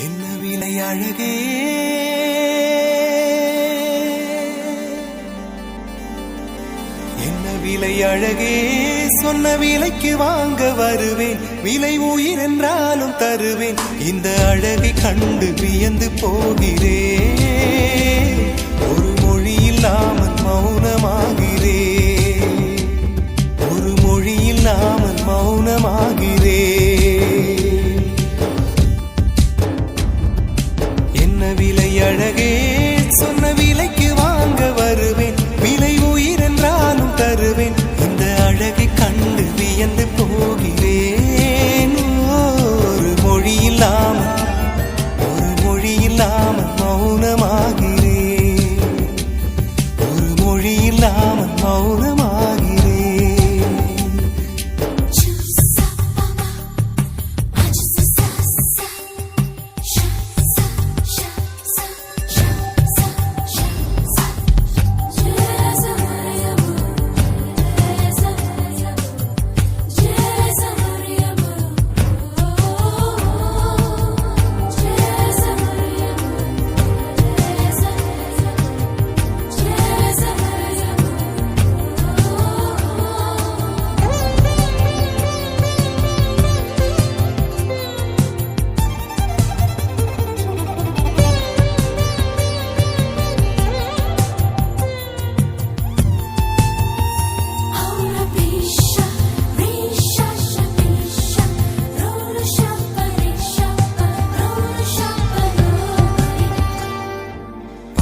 என்ன விலை அழகே. என்ன விலை அழகே சொன்ன விலைக்கு வாங்க வருவேன். விலை உயிர் என்றாலும் தருவேன். இந்த அழகை கண்டு வியந்து போகிறேன். മൗനമാകി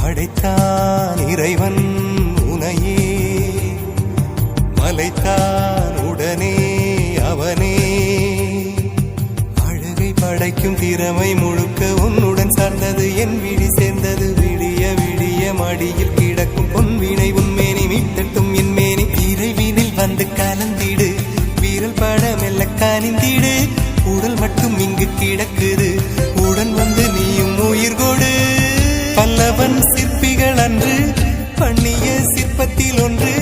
படைத்தான் இறைவன் உனையே. மலைத்தான் உடனே அவனே. அழகை படைக்கும் திறமை முழுக்க உன்னுடன் சார்ந்தது. என் விழி சேர்ந்தது விடிய விடிய மடியில் கிடக்கும். பொன்வினை உன்மேனி மீட்டட்டும் என் மேனி. இறைவினில் வந்து கலந்திடு. வீரல் பட மெல்ல கனிந்திடு. உடல் மட்டும் இங்கு கிடக்குது. உடன் வந்து நீயும் உயிர் கொடு. பல்லவன் அன்று பண்ணிய சிற்பத்தில் ஒன்று